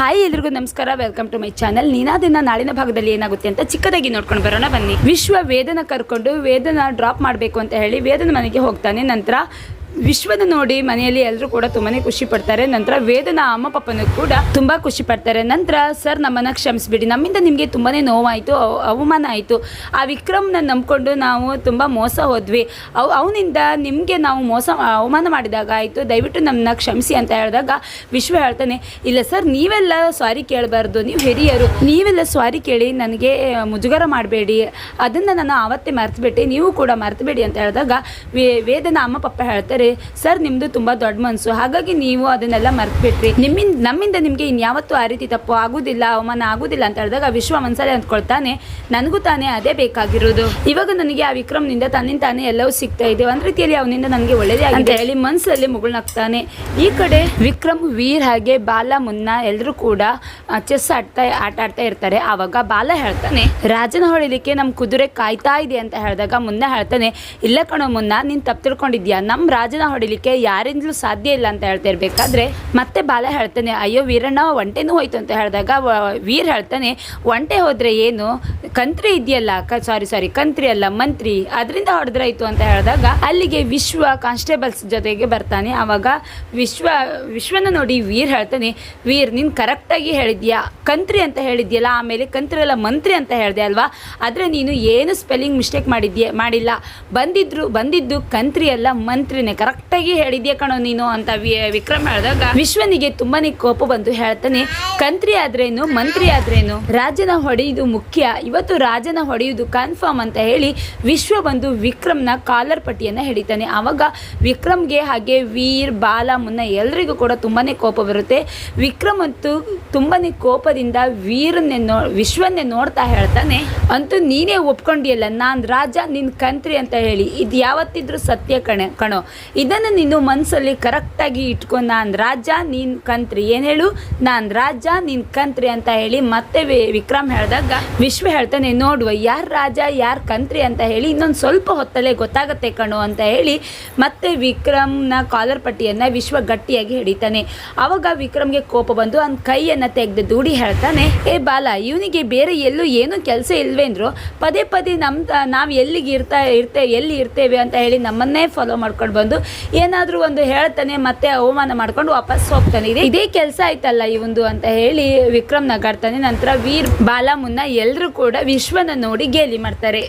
Hi ಎಲ್ರಿಗೂ ನಮಸ್ಕಾರ. Welcome to my channel ನೀನಾದಿನ ನಾಳಿನ ಭಾಗದಲ್ಲಿ ಏನಾಗುತ್ತೆ ಅಂತ ಚಿಕ್ಕದಾಗಿ ನೋಡ್ಕೊಂಡು ಬರೋಣ ಬನ್ನಿ. ವಿಶ್ವ ವೇದನ ಕರ್ಕೊಂಡು ವೇದನ ಡ್ರಾಪ್ ಮಾಡಬೇಕು ಅಂತ ಹೇಳಿ ವೇದನ ಮನೆಗೆ ಹೋಗ್ತಾನೆ. ನಂತರ ವಿಶ್ವದ ನೋಡಿ ಮನೆಯಲ್ಲಿ ಎಲ್ಲರೂ ಕೂಡ ತುಂಬಾನೇ ಖುಷಿ ಪಡ್ತಾರೆ. ನಂತರ ವೇದನ ಅಮ್ಮ ಪಪ್ಪನ ಕೂಡ ತುಂಬಾ ಖುಷಿ ಪಡ್ತಾರೆ. ನಂತರ ಸರ್ ನಮ್ಮನ್ನ ಕ್ಷಮಿಸ್ಬಿಡಿ. ನಮ್ಮಿಂದ ನಿಮಗೆ ತುಂಬಾನೇ ನೋವಾಯಿತು ಅವಮಾನ ಆಯಿತು. ಆ ವಿಕ್ರಮ್ನ ನಂಬ್ಕೊಂಡು ನಾವು ತುಂಬ ಮೋಸ ಹೋದ್ವಿ. ಅವ್ ಅವನಿಂದ ನಿಮಗೆ ನಾವು ಮೋಸ, ಅವಮಾನ ಮಾಡಿದಾಗ ಆಯಿತು. ದಯವಿಟ್ಟು ನಮ್ಮನ್ನ ಕ್ಷಮಿಸಿ ಅಂತ ಹೇಳಿದಾಗ ವಿಶ್ವ ಹೇಳ್ತಾನೆ, ಇಲ್ಲ ಸರ್, ನೀವೆಲ್ಲ ಸಾರಿ ಕೇಳಬಾರ್ದು. ನೀವು ಹಿರಿಯರು. ನೀವೆಲ್ಲ ಸಾರಿ ಕೇಳಿ ನನಗೆ ಮುಜುಗರ ಮಾಡಬೇಡಿ. ಅದನ್ನು ನಾನು ಆವತ್ತೇ ಮರ್ತುಬಿಟ್ಟೆ. ನೀವು ಕೂಡ ಮರ್ತುಬೇಡಿ ಅಂತ ಹೇಳಿದಾಗ ವೇದನ ಅಮ್ಮ ಪಪ್ಪ ಹೇಳ್ತಾರೆ ಸರ್ ನಿಮ್ಮದು ತುಂಬಾ ದೊಡ್ಡ ಮನಸ್ಸು ಹಾಗಾಗಿ ನೀವು ಅದನ್ನೆಲ್ಲ ಮರ್ತ್ಬಿಟ್ರಿ. ನಿಮ್ಮಿಂದ ನಮ್ಮಿಂದ ನಿಮಗೆ ಇನ್ಯಾವತ್ತೂ ಆ ರೀತಿ ತಪ್ಪು ಆಗುದಿಲ್ಲ ಅವಮಾನ ಆಗುದಿಲ್ಲ ಅಂತ ಹೇಳಿದಾಗ ವಿಶ್ವ ಮನ್ಸಲ್ಲಿ ಅಂದ್ಕೊಳ್ತಾನೆ ನನಗೂ ತಾನೇ ಅದೇ ಬೇಕಾಗಿರೋದು. ಇವಾಗ ನನಗೆ ಆ ವಿಕ್ರಮ್ನಿಂದ ತನ್ನಿಂದ ತಾನೇ ಎಲ್ಲವೂ ಸಿಗ್ತಾ ಇದೆ. ಒಂದ್ ರೀತಿಯಲ್ಲಿ ಅವನಿಂದ ನನಗೆ ಒಳ್ಳೇದೇ ಅಂತ ಹೇಳಿ ಮನಸ್ಸಲ್ಲಿ ಮುಗುಳ್ನಾಗ್ತಾನೆ. ಈ ಕಡೆ ವಿಕ್ರಮ್ ವೀರ್ ಹಾಗೆ ಬಾಲ ಮುನ್ನ ಎಲ್ಲರೂ ಕೂಡ ಚೆಸ್ ಆಡ್ತಾ ಆಟ ಆಡ್ತಾ ಇರ್ತಾರೆ. ಆವಾಗ ಬಾಲ ಹೇಳ್ತಾನೆ ರಾಜನ ಹೊಳಿಲಿಕ್ಕೆ ನಮ್ಮ ಕುದುರೆ ಕಾಯ್ತಾ ಇದೆ ಅಂತ ಹೇಳಿದಾಗ ಮುನ್ನ ಹೇಳ್ತಾನೆ ಇಲ್ಲ ಕಣೋ ಮುನ್ನ ನೀನ್ ತಪ್ಪು ತಿಳ್ಕೊಂಡಿದ್ಯಾ? ನಮ್ಮ ರಾಜನ ಹೊಡಿಲಿಕ್ಕೆ ಯಾರಿಂದಲೂ ಸಾಧ್ಯ ಇಲ್ಲ ಅಂತ ಹೇಳ್ತಾ ಇರಬೇಕಾದ್ರೆ ಮತ್ತೆ ಬಾಲ ಹೇಳ್ತಾನೆ ಅಯ್ಯೋ ವೀರಣ್ಣ, ಒಂಟೆನೂ ಹೋಯ್ತು ಅಂತ ಹೇಳಿದಾಗ ವೀರ್ ಹೇಳ್ತಾನೆ ಒಂಟೆ ಹೋದ್ರೆ ಏನು? ಕಂತ್ರಿ ಇದೆಯಲ್ಲ ಸಾರಿ ಸಾರಿ ಕಂತ್ರಿ ಅಲ್ಲ, ಮಂತ್ರಿ, ಅದರಿಂದ ಹೊಡೆದ್ರಾಯ್ತು ಅಂತ ಹೇಳಿದಾಗ, ಅಲ್ಲಿಗೆ ವಿಶ್ವ ಕಾನ್ಸ್ಟೇಬಲ್ಸ್ ಜೊತೆಗೆ ಬರ್ತಾನೆ. ಆವಾಗ ವಿಶ್ವ, ವಿಶ್ವನ ನೋಡಿ ವೀರ್ ಹೇಳ್ತಾನೆ ವೀರ್, ನೀನು ಕರೆಕ್ಟಾಗಿ ಹೇಳಿದ್ಯಾ? ಕಂತ್ರಿ ಅಂತ ಹೇಳಿದ್ಯಲ್ಲ, ಆಮೇಲೆ ಕಂತ್ರಿ ಅಲ್ಲ, ಮಂತ್ರಿ ಅಂತ ಹೇಳಿದೆ ಅಲ್ವಾ? ಆದರೆ ನೀನು ಏನು ಸ್ಪೆಲ್ಲಿಂಗ್ ಮಿಸ್ಟೇಕ್ ಮಾಡಿದ್ಯಾ, ಮಾಡಿಲ್ಲ. ಬಂದಿದ್ರು, ಬಂದಿದ್ದು ಕಂತ್ರಿ ಅಲ್ಲ, ಮಂತ್ರಿನೇ ಕರೆಕ್ಟಾಗಿ ಹೇಳಿದ್ಯಾ ಕಣೋ ನೀನು ಅಂತ ವಿಕ್ರಮ್ ಹೇಳಿದಾಗ, ವಿಶ್ವನಿಗೆ ತುಂಬಾನೇ ಕೋಪ ಬಂದು ಹೇಳ್ತಾನೆ, ಕಂತ್ರಿ ಆದ್ರೇನು? ಮಂತ್ರಿ ಆದ್ರೇನು? ರಾಜನ ಹೊಡೆಯುವುದು ಮುಖ್ಯ. ಇವತ್ತು ರಾಜನ ಹೊಡೆಯುವುದು ಕನ್ಫರ್ಮ್ ಅಂತ ಹೇಳಿ ವಿಶ್ವ ಬಂದು ವಿಕ್ರಮ್ನ ಕಾಲರ್ ಪಟ್ಟಿಯನ್ನ ಹಿಡಿತಾನೆ. ಆವಾಗ ವಿಕ್ರಮ್ಗೆ ಹಾಗೆ ವೀರ್, ಬಾಲ, ಮುನ್ನ ಎಲ್ರಿಗೂ ಕೂಡ ತುಂಬಾನೇ ಕೋಪ ಬರುತ್ತೆ. ವಿಕ್ರಮ್ ಅಂತೂ ತುಂಬಾನೇ ಕೋಪದಿಂದ ವೀರನ್ನೇ ನೋ ವಿಶ್ವನ್ನೇ ನೋಡ್ತಾ ಹೇಳ್ತಾನೆ, ಅಂತೂ ನೀನೇ ಒಪ್ಕೊಂಡಿಯಲ್ಲ, ನಾನು ರಾಜ, ನಿನ್ ಕಂತ್ರಿ ಅಂತ ಹೇಳಿ. ಇದು ಯಾವತ್ತಿದ್ರೂ ಸತ್ಯ ಕಣೆ ಕಣೋ. ಇದನ್ನು ನೀನು ಮನಸ್ಸಲ್ಲಿ ಕರೆಕ್ಟಾಗಿ ಇಟ್ಕೊಂಡು ನಾನು ರಾಜ, ನೀನು ಕಂತ್ರಿ. ಏನು ಹೇಳು? ನಾನು ರಾಜ, ನೀನು ಕಂತ್ರಿ ಅಂತ ಹೇಳಿ ಮತ್ತೆ ವಿಕ್ರಮ್ ಹೇಳಿದಾಗ, ವಿಶ್ವ ಹೇಳ್ತಾನೆ ನೋಡುವ ಯಾರು ರಾಜ, ಯಾರು ಕಂತ್ರಿ ಅಂತ ಹೇಳಿ ಇನ್ನೊಂದು ಸ್ವಲ್ಪ ಹೊತ್ತಲ್ಲೇ ಗೊತ್ತಾಗತ್ತೆ ಕಣೋ ಅಂತ ಹೇಳಿ ಮತ್ತೆ ವಿಕ್ರಮ್ನ ಕಾಲರ್ ಪಟ್ಟಿಯನ್ನು ವಿಶ್ವ ಗಟ್ಟಿಯಾಗಿ ಹಿಡಿತಾನೆ. ಆವಾಗ ವಿಕ್ರಮ್ಗೆ ಕೋಪ ಬಂದು ಅವ್ನ ಕೈಯನ್ನು ತೆಗೆದು ದೂಡಿ ಹೇಳ್ತಾನೆ, ಏ ಬಾಲ, ಇವನಿಗೆ ಬೇರೆ ಎಲ್ಲೂ ಏನೂ ಕೆಲಸ ಇಲ್ವೇಂದ್ರು, ಪದೇ ಪದೇ ನಮ್ಮ ನಾವು ಎಲ್ಲಿಗೆ ಇರ್ತಾ ಇರ್ತೇವೆ ಎಲ್ಲಿ ಇರ್ತೇವೆ ಅಂತ ಹೇಳಿ ನಮ್ಮನ್ನೇ ಫಾಲೋ ಮಾಡ್ಕೊಂಡು ಬಂದು ಏನಾದರೂ ಒಂದು ಹೇಳ್ತಾನೆ, ಮತ್ತೆ ಅವಮಾನ ಮಾಡ್ಕೊಂಡು ವಾಪಸ್ ಹೋಗ್ತಾನೆ. ಇದೆ ಇದೇ ಕೆಲಸ ಆಯ್ತಲ್ಲ ಇವಂದು ಅಂತ ಹೇಳಿ ವಿಕ್ರಮ್ ನಗಾಡ್ತಾನೆ. ನಂತರ ವೀರ್ ಬಾಲ ಮುನ್ನ ಎಲ್ಲರೂ ಕೂಡ ವಿಶ್ವನ ನೋಡಿ ಗೇಲಿ ಮಾಡ್ತಾರೆ.